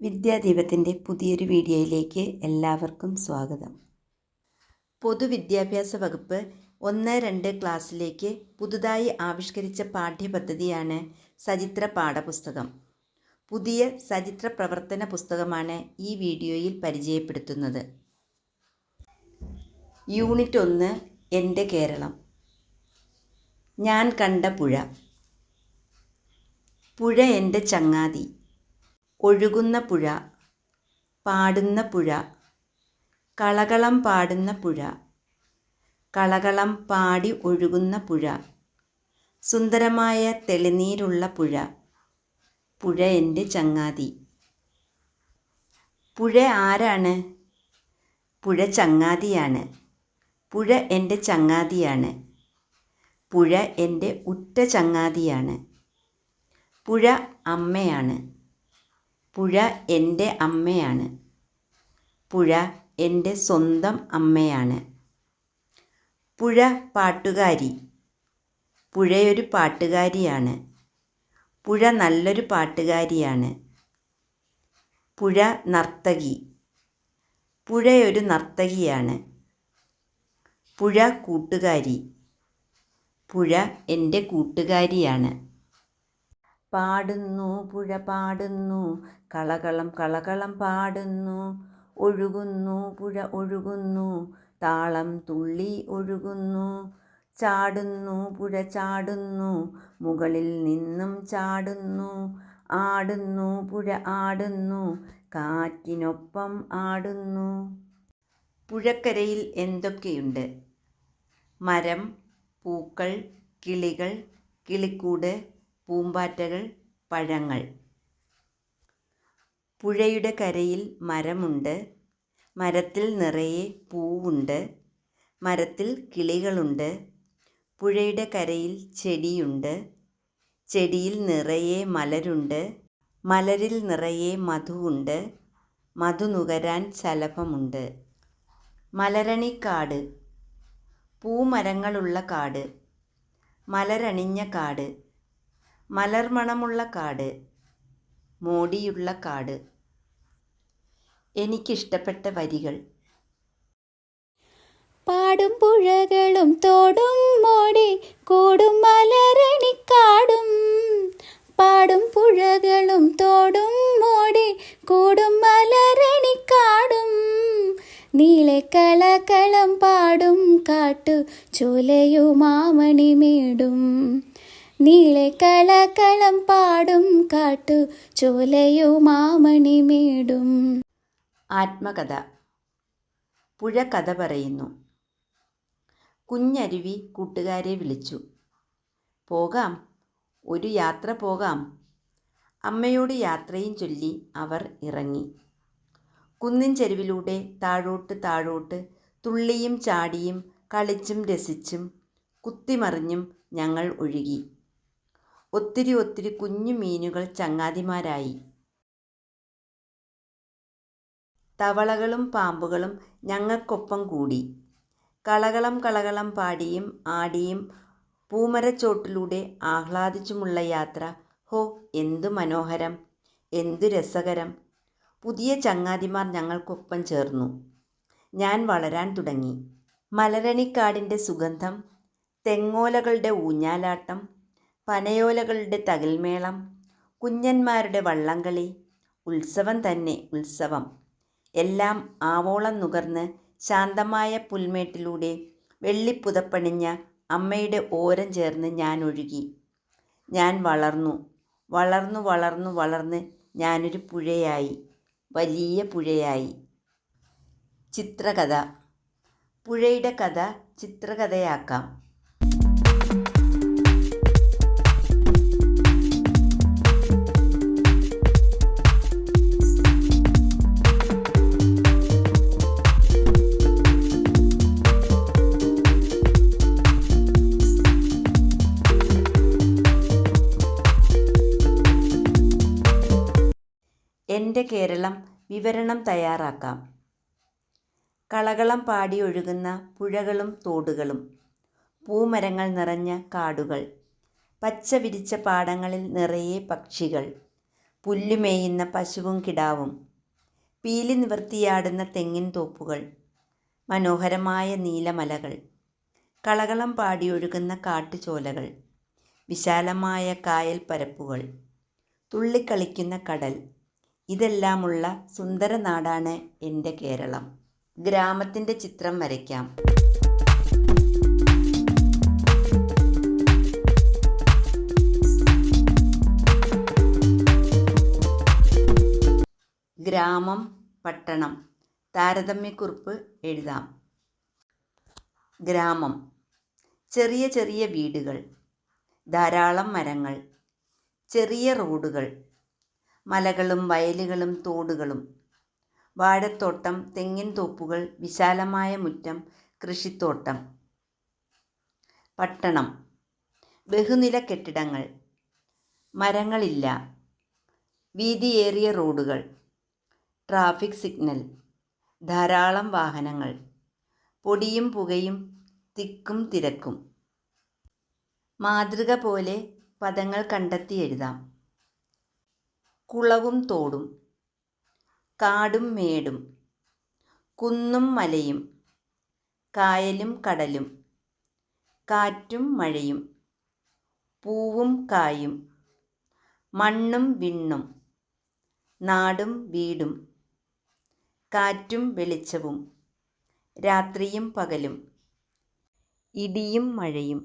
വിദ്യാദീപത്തിന്റെ പുതിയൊരു വീഡിയോയിലേക്ക് എല്ലാവർക്കും സ്വാഗതം. പൊതുവിദ്യാഭ്യാസ വകുപ്പ് ഒന്ന് രണ്ട് ക്ലാസ്സിലേക്ക് പുതുതായി ആവിഷ്കരിച്ച പാഠ്യപദ്ധതിയാണ് സചിത്ര പാഠപുസ്തകം. പുതിയ സചിത്ര പ്രവർത്തന പുസ്തകമാണ് ഈ വീഡിയോയിൽ പരിചയപ്പെടുത്തുന്നത്. യൂണിറ്റ് ഒന്ന് എന്റെ കേരളം. ഞാൻ കണ്ട പുഴ. പുഴ എന്റെ ചങ്ങാതി. ഒഴുകുന്ന പുഴ പാടുന്ന പുഴ കളകളം പാടുന്ന പുഴ കളകളം പാടി ഒഴുകുന്ന പുഴ സുന്ദരമായ തെളിനീരുള്ള പുഴ പുഴ എന്റെ ചങ്ങാതി. പുഴ ആരാണ്? പുഴ ചങ്ങാതിയാണ്. പുഴ എന്റെ ചങ്ങാതിയാണ്. പുഴ എന്റെ ഉറ്റ ചങ്ങാതിയാണ്. പുഴ അമ്മയാണ്. പുഴ എന്റെ അമ്മയാണ്. പുഴ എന്റെ സ്വന്തം അമ്മയാണ്. പുഴ പാട്ടുകാരി. പുഴയൊരു പാട്ടുകാരിയാണ്. പുഴ നല്ലൊരു പാട്ടുകാരിയാണ്. പുഴ നർത്തകി. പുഴയൊരു നർത്തകിയാണ്. പുഴ കൂട്ടുകാരി. പുഴ എന്റെ കൂട്ടുകാരിയാണ്. പാടുന്നു പുഴ പാടുന്നു കളകളം കളകളം പാടുന്നു ഒഴുകുന്നു പുഴ ഒഴുകുന്നു താളം തുള്ളി ഒഴുകുന്നു ചാടുന്നു പുഴ ചാടുന്നു മുകളിൽ നിന്നും ചാടുന്നു ആടുന്നു പുഴ ആടുന്നു കാറ്റിനൊപ്പം ആടുന്നു. പുഴക്കരയിൽ എന്തൊക്കെയുണ്ട്? മരം പൂക്കൾ കിളികൾ കിളിക്കൂട് പൂമ്പാറ്റകൾ പഴങ്ങൾ. പുഴയുടെ കരയിൽ മരമുണ്ട്. മരത്തിൽ നിറയെ പൂവുണ്ട്. മരത്തിൽ കിളികളുണ്ട്. പുഴയുടെ കരയിൽ ചെടിയുണ്ട്. ചെടിയിൽ നിറയെ മലരുണ്ട്. മലരിൽ നിറയെ മധുവുണ്ട്. മധു നുകരാൻ ശലഭമുണ്ട്. മലരണിക്കാട് പൂമരങ്ങളുള്ള കാട്. മലരണിഞ്ഞ കാട്. മലർമണമുള്ള കാട് മോടിയുള്ള കാട് എനിക്കിഷ്ടപ്പെട്ട വരികൾ. പാടും പുഴകളും തോടും മോടി കൂടും മലരണിക്കാടും പാടും പുഴകളും തോടും മോടി കൂടും മലരണിക്കാടും നീളെ കളകളം പാടും കാട്ടു ചോലയുമാമണി മേടും. നീളെ കളകളം പാടും കാട്ടു ചോലയുമാമണി മേടും. ആത്മകഥ. പുഴ കഥ പറയുന്നു. കുഞ്ഞരുവി കൂട്ടുകാരെ വിളിച്ചു. പോകാം ഒരു യാത്ര പോകാം. അമ്മയോട് യാത്രയും ചൊല്ലി അവർ ഇറങ്ങി. കുന്നിൻ ചെരുവിലൂടെ താഴോട്ട് താഴോട്ട് തുള്ളിയും ചാടിയും കളിച്ചും രസിച്ചും കുത്തിമറിഞ്ഞും ഞങ്ങൾ ഒഴുകി. ഒത്തിരി ഒത്തിരി കുഞ്ഞു മീനുകൾ ചങ്ങാതിമാരായി. തവളകളും പാമ്പുകളും ഞങ്ങൾക്കൊപ്പം കൂടി. കളകളം കളകളം പാടിയും ആടിയും പൂമരച്ചോട്ടിലൂടെ ആഹ്ലാദിച്ചുമുള്ള യാത്ര. ഹോ എന്തു മനോഹരം എന്തു രസകരം. പുതിയ ചങ്ങാതിമാർ ഞങ്ങൾക്കൊപ്പം ചേർന്നു. ഞാൻ വളരാൻ തുടങ്ങി. മലരണിക്കാടിന്റെ സുഗന്ധം തെങ്ങോലകളുടെ ഊഞ്ഞാലാട്ടം പനയോലകളുടെ തകിൽമേളം കുഞ്ഞന്മാരുടെ വള്ളംകളി ഉത്സവം തന്നെ ഉത്സവം. എല്ലാം ആവോളം നുകർന്ന് ശാന്തമായ പുൽമേട്ടിലൂടെ വെള്ളിപ്പുതപ്പണിഞ്ഞ അമ്മയുടെ ഓരം ചേർന്ന് ഞാൻ ഒഴുകി. ഞാൻ വളർന്നു വളർന്നു വളർന്നു വളർന്ന് ഞാനൊരു പുഴയായി വലിയ പുഴയായി. ചിത്രകഥ. പുഴയുടെ കഥ ചിത്രകഥയാക്കാം. എന്റെ കേരളം വിവരണം തയ്യാറാക്കാം. കളകളം പാടി ഒഴുകുന്ന പുഴകളും തോടുകളും പൂമരങ്ങൾ നിറഞ്ഞ കാടുകൾ പച്ച വിരിച്ച പാടങ്ങളിൽ നിറയെ പക്ഷികൾ പുല്ലുമേയുന്ന പശുവും കിടാവും പീലി നിവർത്തിയാടുന്ന തെങ്ങിൻ തോപ്പുകൾ മനോഹരമായ നീലമലകൾ കളകളം പാടിയൊഴുകുന്ന കാട്ടുചോലകൾ വിശാലമായ കായൽ പരപ്പുകൾ തുള്ളിക്കളിക്കുന്ന കടൽ ഇതെല്ലാമുള്ള സുന്ദര നാടാണ് എന്റെ കേരളം. ഗ്രാമത്തിന്റെ ചിത്രം വരയ്ക്കാം. ഗ്രാമം പട്ടണം. താരതമ്യക്കുറിപ്പ് എഴുതാം. ഗ്രാമം. ചെറിയ ചെറിയ വീടുകൾ. ധാരാളം മരങ്ങൾ. ചെറിയ റോഡുകൾ. മലകളും വയലുകളും തോടുകളും. വാഴത്തോട്ടം തെങ്ങിൻ തോപ്പുകൾ വിശാലമായ മുറ്റം കൃഷിത്തോട്ടം. പട്ടണം. ബഹുനില കെട്ടിടങ്ങൾ. മരങ്ങളില്ല. വീതിയേറിയ റോഡുകൾ. Traffic signal. ധാരാളം വാഹനങ്ങൾ. പൊടിയും പുകയും തിക്കും തിരക്കും. മാതൃക പോലെ പദങ്ങൾ കണ്ടെത്തി എഴുതാം. കുളവും തോടും കാടും മേടും കുന്നും മലയും കായലും കടലും കാറ്റും മഴയും പൂവും കായും മണ്ണും വിണ്ണും നാടും വീടും കാറ്റും വെളിച്ചവും രാത്രിയും പകലും ഇടിയും മഴയും.